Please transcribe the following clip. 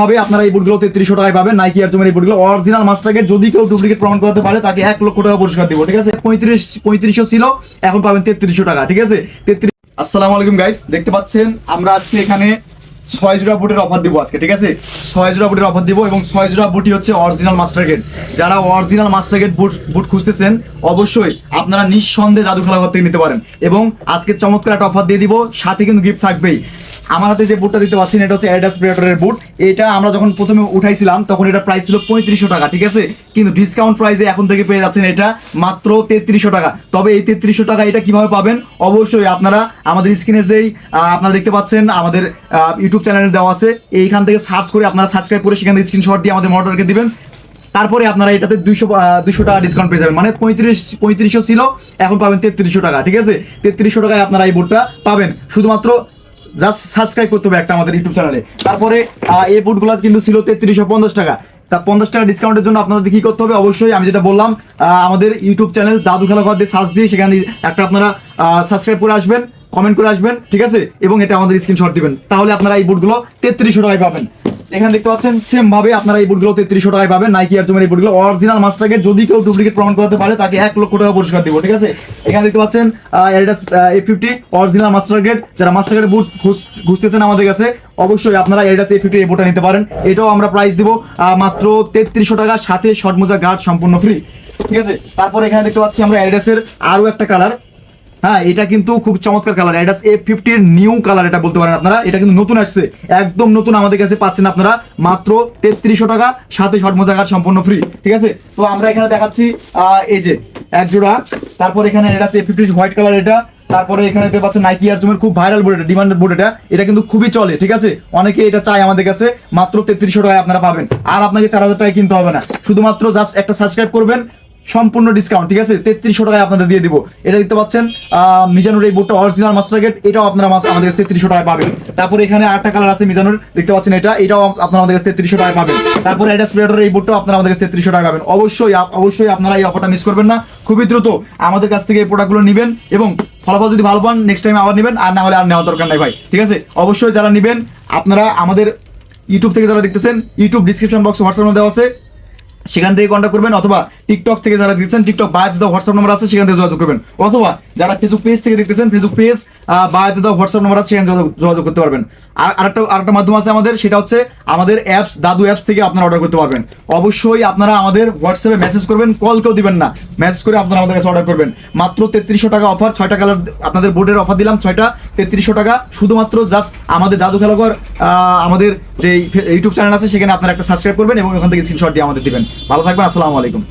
ভাবে আপনারা এই বুটগুলো তেত্রিশশো টাকায় পাবেন। নাইকি আর জমের এই বুটগুলো অরিজিনাল মাস্টারকে যদি কেউ ডুপ্লিকেট প্রমাণ করতে পারে, তাকে এক লক্ষ টাকা পুরস্কার দিব, ঠিক আছে? পঁয়ত্রিশ, পঁয়ত্রিশশো ছিল, এখন পাবেন তেত্রিশশো টাকা, ঠিক আছে? তেত্রিশ আসসালামু আলাইকুম গাইস দেখতে পাচ্ছেন, আমরা আজকে এখানে ছয় জোড়া বুটের অফার দিব আজকে, ঠিক আছে? ছয় জোড়া বুটের অফার দিব এবং ছয় জোড়া বুটি হচ্ছে অরিজিনাল মাস্টার গেট যারা original master grade boot boot খুঁজতেছেন, অবশ্যই আপনারা নিঃসন্দেহে জাদু খেলা থেকে নিতে পারেন। এবং আজকে চমৎকার একটা অফার দিয়ে দিব, সাথে কিন্তু গিফট থাকবেই। আমার হাতে যে বুটটা দিতে পাচ্ছেন এটা হচ্ছে অ্যাডাস প্রিয়েটরের বুট এটা আমরা যখন প্রথমে উঠাইছিলাম, তখন এটা প্রাইস ছিল পঁয়ত্রিশশো টাকা, ঠিক আছে? কিন্তু ডিসকাউন্ট প্রাইসে এখন থেকে পেয়ে যাচ্ছেন এটা মাত্র তেত্রিশশো টাকা। তবে এই তেত্রিশশো টাকা এটা কীভাবে পাবেন? অবশ্যই আপনারা আমাদের স্ক্রিনে যেই আপনারা দেখতে পাচ্ছেন, আমাদের ইউটিউব চ্যানেলে দেওয়া আছে। এইখান থেকে সার্চ করে আপনারা সাবস্ক্রাইব করে সেখান থেকে স্ক্রিনশট দিয়ে আমাদের মনিটরকে দিবেন। তারপরে আপনারা এটাতে দুইশো দুশো টাকা ডিসকাউন্ট পেয়ে যাবেন। মানে পঁয়ত্রিশ, পঁয়ত্রিশশো ছিল, এখন পাবেন তেত্রিশশো টাকা, ঠিক আছে? তেত্রিশশো টাকায় আপনারা এই বুটটা পাবেন। শুধুমাত্র জাস্ট সাবস্ক্রাইব করতে হবে একটা আমাদের ইউটিউব চ্যানেলে তারপরে এই বুটগুলো কিন্তু ছিল তেত্রিশশো পঞ্চাশ টাকা। তা পঞ্চাশ টাকা ডিসকাউন্টের জন্য আপনাদের কি করতে হবে? অবশ্যই আমি যেটা বললাম আমাদের ইউটিউব চ্যানেল দাদু খেলা ঘর দিয়ে সার্চ দিয়ে সেখানে একটা আপনারা সাবস্ক্রাইব করে আসবেন কমেন্ট করে আসবেন, ঠিক আছে? এবং এটা আমাদের স্ক্রিনশট দিবেন। তাহলে আপনারা এই বুটগুলো তেত্রিশশো টাকায় পাবেন। এখানে দেখতে পাচ্ছেন সেম ভাবে আপনারা এই বুটগুলো তেত্রিশশো টাকায় পাবেন। নাইকি আর জমের এই বুটগুলো অরিজিনাল মাস্টারকে যদি কেউ ডুপ্লিকেট প্রমাণ করতে পারে, তাকে এক লক্ষ টাকা পুরস্কার দিব, ঠিক আছে? এখানে দেখতে পাচ্ছেন Adidas A fifty original master grade যারা মাস্টার গ্রেড বুট খুঁজতেছেন আমাদের কাছে, অবশ্যই আপনারা অ্যাডিডাস এ ফিফটি এই বুটটা নিতে পারেন। এটাও আমরা প্রাইস দিব মাত্র তেত্রিশশো টাকা, সাথে শর্ট মোজা গার্ড সম্পূর্ণ ফ্রি ঠিক আছে? তারপর এখানে দেখতে পাচ্ছি আমরা অ্যাডিডাসের আরও একটা কালার হ্যাঁ এটা কিন্তু খুব চমৎকার কালার অ্যাডাস এ ফিফটির নিউ কালার এটা বলতে পারেন আপনারা। এটা কিন্তু নতুন আসছে। একদম নতুন আমাদের কাছে পাচ্ছেন আপনারা। মাত্র তেত্রিশশো টাকা, সাথে শর্ট মোজা সম্পূর্ণ ফ্রি ঠিক আছে? তো আমরা এখানে দেখাচ্ছি এই যে, এক জোড়া। তারপর এখানে অ্যাডাস এ ফিফটির হোয়াইট কালার এটা। তারপরে এখানে দেখতে পাচ্ছেন নাইকি আর জুমের খুব ভাইরাল বোর্ড এটা ডিমান্ডেড বোর্ড এটা। এটা কিন্তু খুবই চলে, ঠিক আছে? অনেকে এটা চায় আমাদের কাছে। মাত্র তেত্রিশশো টাকায় আপনারা পাবেন। আর আপনাকে চার হাজার টাকায় কিনতে হবে না। শুধুমাত্র জাস্ট একটা সাবস্ক্রাইব করবেন। সম্পূর্ণ ডিসকাউন্ট ঠিক আছে? তেত্রিশশো টাকায় আপনাদের দিয়ে দিব। এটা দেখতে পাচ্ছেন মিজানুর এই বুটটা অরিজিনাল মাস্টার গেট এটাও আপনারা আমাদের কাছে তেত্রিশশো টাকায় পাবেন। তারপরে এখানে আটটা কালার আছে মিজানুর, দেখতে পাচ্ছেন এটা, এটাও আপনারা আমাদের কাছে তেত্রিশশো টাকায় পাবেন। তারপরে এটা স্প্রেডার এই বুটটাও আপনারা আমাদের কাছে তেত্রিশশো টাকা পাবেন। অবশ্যই অবশ্যই আপনারা এই অফারটা মিস করবেন না। খুবই দ্রুত আমাদের কাছ থেকে এই প্রোডাক্টগুলো নেবেন এবং ফলাফল যদি ভালো পান নেক্সট টাইম আবার নেবেন, আর না হলে আর নেওয়ার দরকার নাই ভাই, ঠিক আছে? অবশ্যই যারা নেবেন, আপনারা আমাদের ইউটিউব থেকে যারা দেখতেছেন ইউটিউব ডিসক্রিপশন বক্স হোয়াটসঅ্যাপ দেওয়া আছে। সেখান থেকে কন্ট্যাক্ট করবেন অথবা টিকটক থেকে যারা দিচ্ছেন টিকটক বায়াতে দেওয়া হোয়াটসঅ্যাপ নাম্বার আছে, সেখান থেকে যোগাযোগ করবেন। অথবা যারা ফেসবুক পেজ থেকে দেখতেছেন ফেসবুক পেজ বায়াতে দাও হোয়াটসঅ্যাপ নাম্বার আছে, সেখানে যোগাযোগ করতে পারবেন। আর আরেকটা আরেকটা মাধ্যম আছে আমাদের, সেটা হচ্ছে আমাদের অ্যাপস দাদু অ্যাপস থেকে আপনারা অর্ডার করতে পারবেন। অবশ্যই আপনারা আমাদের হোয়াটসঅ্যাপে মেসেজ করবেন কল কেউ দিবেন না। মেসেজ করে আপনারা আমাদের কাছে অর্ডার করবেন। মাত্র তেত্রিশশো টাকা অফার ছয়টা কালার আপনাদের বোর্ডের অফার দিলাম, ছয়টা, তেত্রিশশো টাকা। শুধুমাত্র জাস্ট আমাদের দাদু খেলাঘর আমাদের যে ইউটিউব চ্যানেল আছে, সেখানে আপনারা একটা সাবস্ক্রাইব করবেন এবং ওখান থেকে স্ক্রিনশট দিয়ে আমাদের দিবেন। ভালো থাকবেন, আসসালামু আলাইকুম।